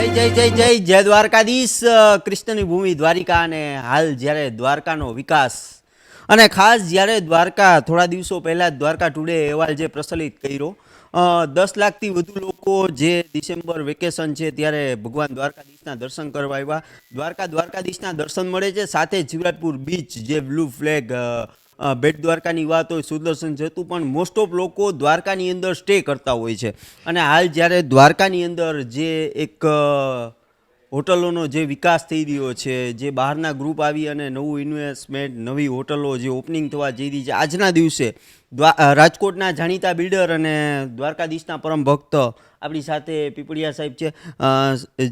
જય જય જય જય દ્વારકાધીશ કૃષ્ણની ભૂમિ દ્વારિકા અને હાલ જ્યારે દ્વારકાનો વિકાસ અને ખાસ જ્યારે દ્વારકા થોડા દિવસો પહેલાં દ્વારકા ટુડે અહેવાલ જે પ્રચલિત કર્યો દસ લાખથી વધુ લોકો જે ડિસેમ્બર વેકેશન છે ત્યારે ભગવાન દ્વારકાધીશના દર્શન કરવા આવ્યા. દ્વારકા દ્વારકાધીશના દર્શન મળે છે, સાથે જીવરાજપુર બીચ, જે બ્લુ ફ્લેગ બેટ દ્વારકાની વાત હોય, સુદર્શન જતું પણ મોસ્ટ ઓફ લોકો દ્વારકાની અંદર સ્ટે કરતા હોય છે. અને હાલ જ્યારે દ્વારકાની અંદર જે એક હોટલોનો જે વિકાસ થઈ રહ્યો છે, જે બહારના ગ્રુપ આવી અને નવું ઇન્વેસ્ટમેન્ટ નવી હોટલો જે ઓપનિંગ થવા જઈ રહી છે, આજના દિવસે દ્વા રાજકોટના જાણીતા બિલ્ડર અને દ્વારકાધીશના પરમ ભક્ત આપણી સાથે પીપળિયા સાહેબ છે.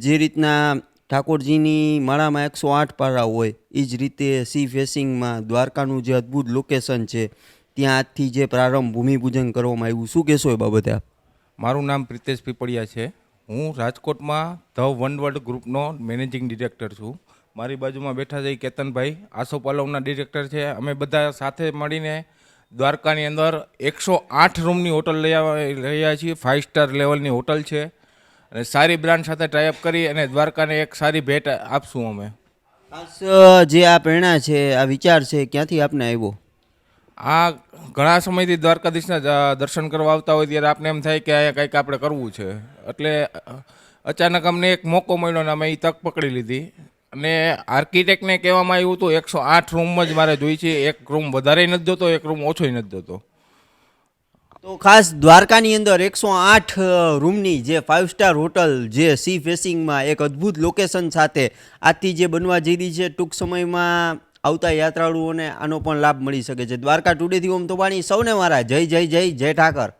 જે રીતના ઠાકોરજીની માળામાં એકસો આઠ પારા હોય, એ જ રીતે સી ફેસિંગમાં દ્વારકાનું જે અદ્ભુત લોકેશન છે, ત્યાં આજથી જે પ્રારંભ ભૂમિપૂજન કરવામાં આવ્યું. શું કહેશો એ બાબતે આપ? મારું નામ પ્રિતેશ પીપળિયા છે. હું રાજકોટમાં ધ વન વર્લ્ડ ગ્રુપનો મેનેજિંગ ડિરેક્ટર છું. મારી બાજુમાં બેઠા છે કેતનભાઈ. આસોપાલવના ડિરેક્ટર છે. અમે બધા સાથે મળીને દ્વારકાની અંદર એકસો આઠ રૂમની હોટલ લઈ રહ્યા છીએ. ફાઇવ સ્ટાર લેવલની હોટલ છે. અને સારી બ્રાન્ડ સાથે ટાઈઅપ કરી અને દ્વારકાને એક સારી ભેટ આપશું અમે. ખાસ જે આ પ્રેરણા છે આ વિચાર છે ક્યાંથી આપને આવ્યો આ ઘણા સમયથી દ્વારકાધીશના દર્શન કરવા આવતા હોય ત્યારે આપને એમ થાય કે આ કંઈક આપણે કરવું છે. એટલે અચાનક અમને એક મોકો મળ્યો ને અમે એ તક પકડી લીધી. અને આર્કિટેક્ટને કહેવામાં આવ્યું હતું એકસો આઠ રૂમ જ મારે જોઈ છે. એક રૂમ વધારે નથી જોતો એક રૂમ ઓછોય નથી જોતો. તો ખાસ દ્વારકાની અંદર એકસો આઠ રૂમની જે ફાઇવ સ્ટાર હોટલ જે સી ફેસિંગમાં એક અદ્ભુત લોકેશન સાથે આથી જે બનવા જઈ રહી છે, ટૂંક સમયમાં આવતા યાત્રાળુઓને આનો પણ લાભ મળી શકે છે. દ્વારકા ટુડેથી ઓમ તોબાણી, સૌને મારા જય જય જય જય ઠાકર.